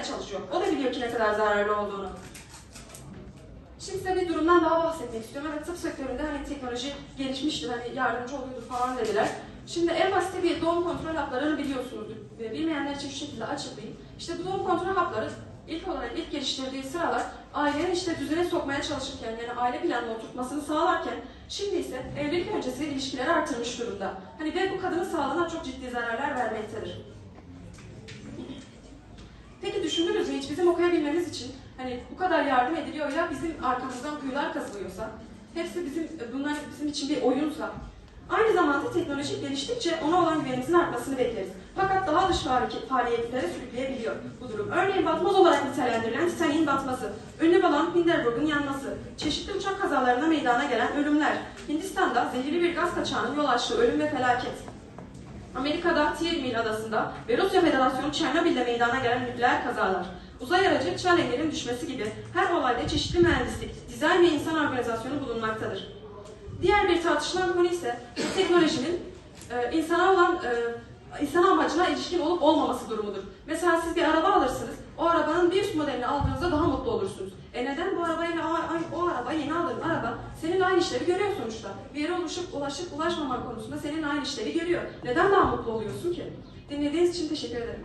sokmaya çalışıyor. O da biliyor ki ne kadar zararlı olduğunu. Şimdi size bir durumdan daha bahsetmek istiyorum. Evet tıp sektöründe hani teknoloji gelişmiştir, hani yardımcı oluyordur falan dediler. Şimdi en basit bir doğum kontrol haplarını biliyorsunuzdur. Ve Bilmeyenler için şu şekilde açıklayayım. İşte bu doğum kontrol hapları ilk olarak ilk geliştirdiği sıralar ailenin işte düzene sokmaya çalışırken yani aile planını oturtmasını sağlarken şimdi ise evlilik öncesi ilişkileri artırmış durumda. Hani ve bu kadının sağlığına çok ciddi zararlar vermektedir. Bizim okuyabilmemiz için hani bu kadar yardım ediliyor ya bizim arkamızdan kuyular kazılıyorsa, hepsi bizim bunlar bizim için bir oyunsa, aynı zamanda teknoloji geliştikçe ona olan güvenimizin artmasını bekleriz. Fakat daha dış faaliyet- faaliyetlere sürükleyebiliyor bu durum. Örneğin batmaz olarak nitelendirilen Titanic'in batması, ünlü balon Hindenburg'un yanması, çeşitli uçak kazalarına meydana gelen ölümler, Hindistan'da zehirli bir gaz kaçağının yol açtığı ölüm ve felaket, Amerika'da Tiermil adasında ve Rusya Federasyonu Çernobil'de meydana gelen nükleer kazalar, uzay aracı Challenger'in düşmesi gibi her olayda çeşitli mühendislik, dizayn ve insan organizasyonu bulunmaktadır. Diğer bir tartışılan konu ise teknolojinin e, insana olan e, insan amacına ilişkin olup olmaması durumudur. Mesela siz bir araba alırsınız, o arabanın bir üst modelini aldığınızda daha mutlu olursunuz. E neden bu arabayla o, o araba, yeni aldığın araba senin aynı işlevi görüyor sonuçta. Bir yere ulaşıp ulaşıp ulaşmamak konusunda senin aynı işlevi görüyor. Neden daha mutlu oluyorsun ki? Dinlediğiniz için teşekkür ederim.